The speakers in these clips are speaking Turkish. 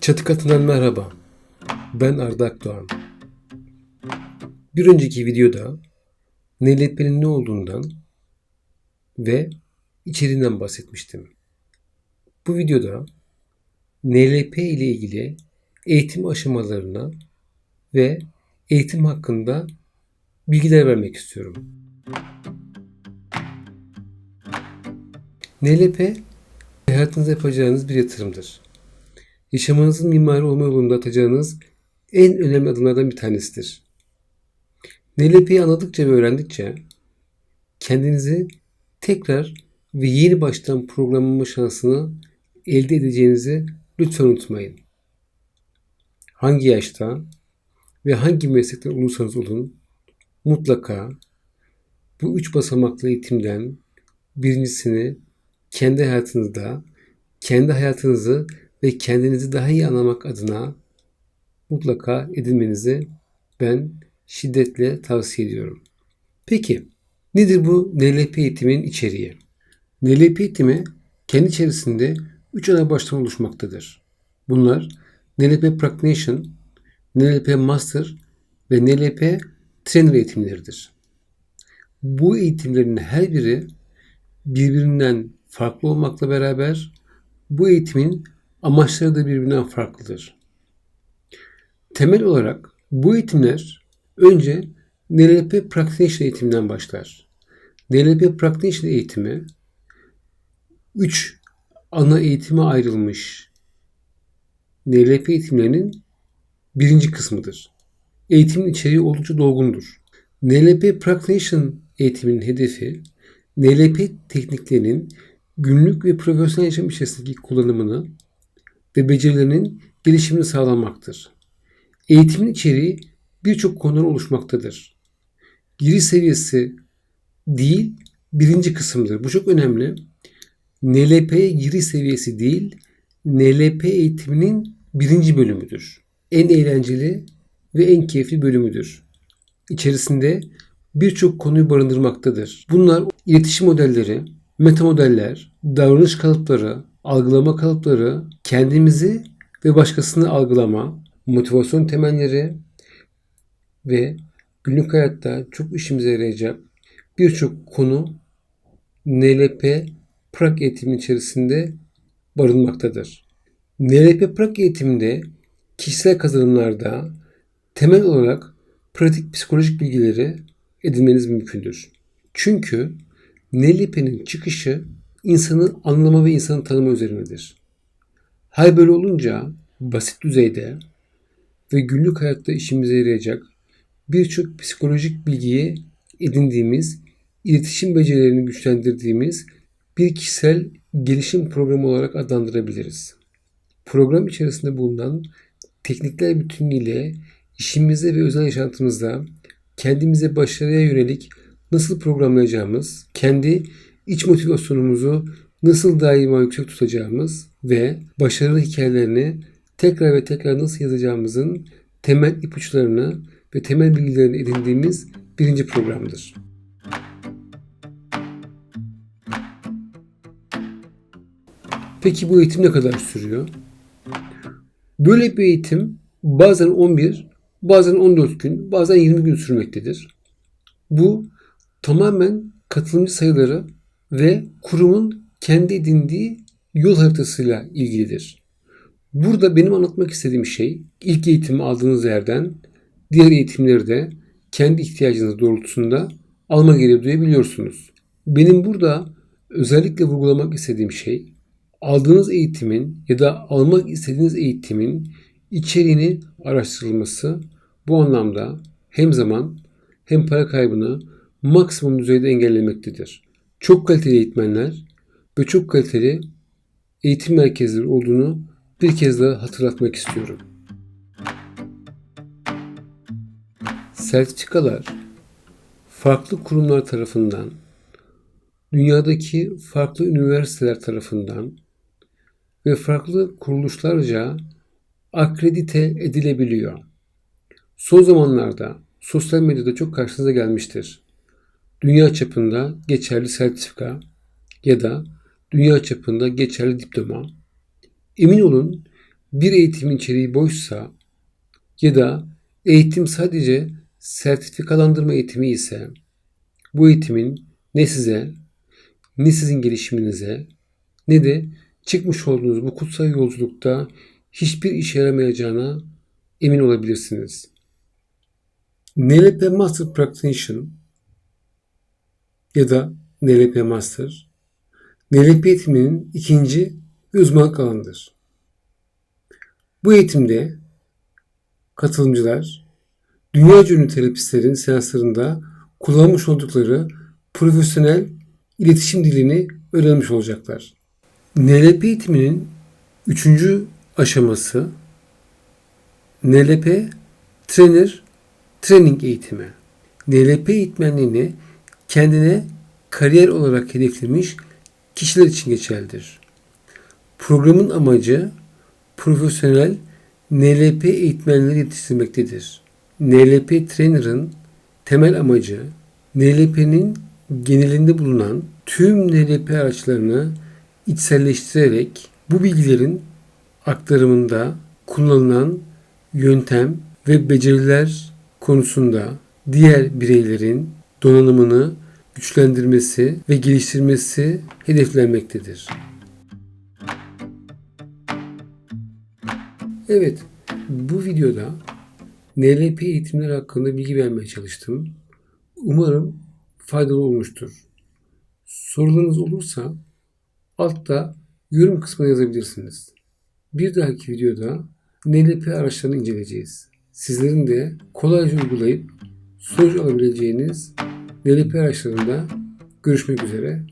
Çatı katından merhaba. Ben Arda Akdoğan. Bir önceki videoda NLP'nin ne olduğundan ve içeriğinden bahsetmiştim. Bu videoda NLP ile ilgili eğitim aşamalarına ve eğitim hakkında bilgiler vermek istiyorum. NLP hayatınızda yapacağınız bir yatırımdır. Yaşamınızın mimarı olma yolunda atacağınız en önemli adımlardan bir tanesidir. NLP'yi anladıkça ve öğrendikçe kendinizi tekrar ve yeni baştan programlama şansını elde edeceğinizi lütfen unutmayın. Hangi yaşta ve hangi meslekten olursanız olun mutlaka bu üç basamaklı eğitimden birincisini kendi hayatınızda, kendi hayatınızı ve kendinizi daha iyi anlamak adına mutlaka edinmenizi ben şiddetle tavsiye ediyorum. Peki nedir bu NLP eğitimin içeriği? NLP eğitimi kendi içerisinde 3 ana baştan oluşmaktadır. Bunlar NLP Practitioner, NLP Master ve NLP Trainer eğitimleridir. Bu eğitimlerin her biri birbirinden farklı olmakla beraber bu eğitimin amaçları da birbirinden farklıdır. Temel olarak bu eğitimler önce NLP Practitioner eğitiminden başlar. NLP Practitioner eğitimi 3 ana eğitime ayrılmış NLP eğitimlerinin birinci kısmıdır. Eğitimin içeriği oldukça dolgundur. NLP Practitioner eğitiminin hedefi NLP tekniklerinin günlük ve profesyonel yaşam içerisindeki kullanımını ve becerilerinin gelişimini sağlamaktır. Eğitimin içeriği birçok konudan oluşmaktadır. Giriş seviyesi değil, birinci kısımdır. Bu çok önemli. NLP'ye giriş seviyesi değil, NLP eğitiminin birinci bölümüdür. En eğlenceli ve en keyifli bölümüdür. İçerisinde birçok konuyu barındırmaktadır. Bunlar iletişim modelleri, meta modeller, davranış kalıpları, algılama kalıpları, kendimizi ve başkasını algılama, motivasyon temelleri ve günlük hayatta çok işimize yarayacak birçok konu NLP Prag eğitimi içerisinde barınmaktadır. NLP Prag eğitiminde kişisel kazanımlarda temel olarak pratik psikolojik bilgileri edinmeniz mümkündür. Çünkü NLP'nin çıkışı insanı anlama ve insanı tanıma üzerinedir. Hal böyle olunca basit düzeyde ve günlük hayatta işimize yarayacak birçok psikolojik bilgiyi edindiğimiz, iletişim becerilerini güçlendirdiğimiz bir kişisel gelişim programı olarak adlandırabiliriz. Program içerisinde bulunan teknikler bütünüyle işimizde ve özel yaşantımızda kendimize başarıya yönelik nasıl programlayacağımız, kendi iç motivasyonumuzu nasıl daima yüksek tutacağımız ve başarılı hikayelerini tekrar ve tekrar nasıl yazacağımızın temel ipuçlarını ve temel bilgilerini edindiğimiz birinci programdır. Peki bu eğitim ne kadar sürüyor? Böyle bir eğitim bazen 11, bazen 14 gün, bazen 20 gün sürmektedir. Bu tamamen katılımcı sayıları ve kurumun kendi edindiği yol haritasıyla ilgilidir. Burada benim anlatmak istediğim şey ilk eğitimi aldığınız yerden diğer eğitimleri de kendi ihtiyacınız doğrultusunda alma gereği duyabiliyorsunuz. Benim burada özellikle vurgulamak istediğim şey aldığınız eğitimin ya da almak istediğiniz eğitimin içeriğini araştırılması bu anlamda hem zaman hem para kaybını maksimum düzeyde engellemektedir. Çok kaliteli eğitmenler ve çok kaliteli eğitim merkezleri olduğunu bir kez daha hatırlatmak istiyorum. Sertifikalar farklı kurumlar tarafından, dünyadaki farklı üniversiteler tarafından ve farklı kuruluşlarca akredite edilebiliyor. Son zamanlarda sosyal medyada çok karşınıza gelmiştir. Dünya çapında geçerli sertifika ya da dünya çapında geçerli diploma. Emin olun bir eğitimin içeriği boşsa ya da eğitim sadece sertifikalandırma eğitimi ise bu eğitimin ne size ne sizin gelişiminize ne de çıkmış olduğunuz bu kutsal yolculukta hiçbir işe yaramayacağına emin olabilirsiniz. NLP Master Practitioner ya da NLP Master, NLP eğitiminin ikinci uzmanlık alanıdır. Bu eğitimde katılımcılar dünya ünlü terapistlerin seanslarında kullanmış oldukları profesyonel iletişim dilini öğrenmiş olacaklar. NLP eğitiminin üçüncü aşaması NLP Trainer Training eğitimi. NLP eğitmenliğini kendine kariyer olarak hedeflemiş kişiler için geçerlidir. Programın amacı profesyonel NLP eğitmenleri yetiştirmektedir. NLP Trainer'ın temel amacı NLP'nin genelinde bulunan tüm NLP araçlarını içselleştirerek bu bilgilerin aktarımında kullanılan yöntem ve beceriler konusunda diğer bireylerin donanımını güçlendirmesi ve geliştirmesi hedeflenmektedir. Evet, bu videoda NLP eğitimleri hakkında bilgi vermeye çalıştım. Umarım faydalı olmuştur. Sorularınız olursa altta yorum kısmına yazabilirsiniz. Bir dahaki videoda NLP araçlarını inceleyeceğiz. Sizlerin de kolayca uygulayıp sonuç alabileceğiniz NLP araçlarında görüşmek üzere.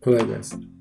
Kolay gelsin.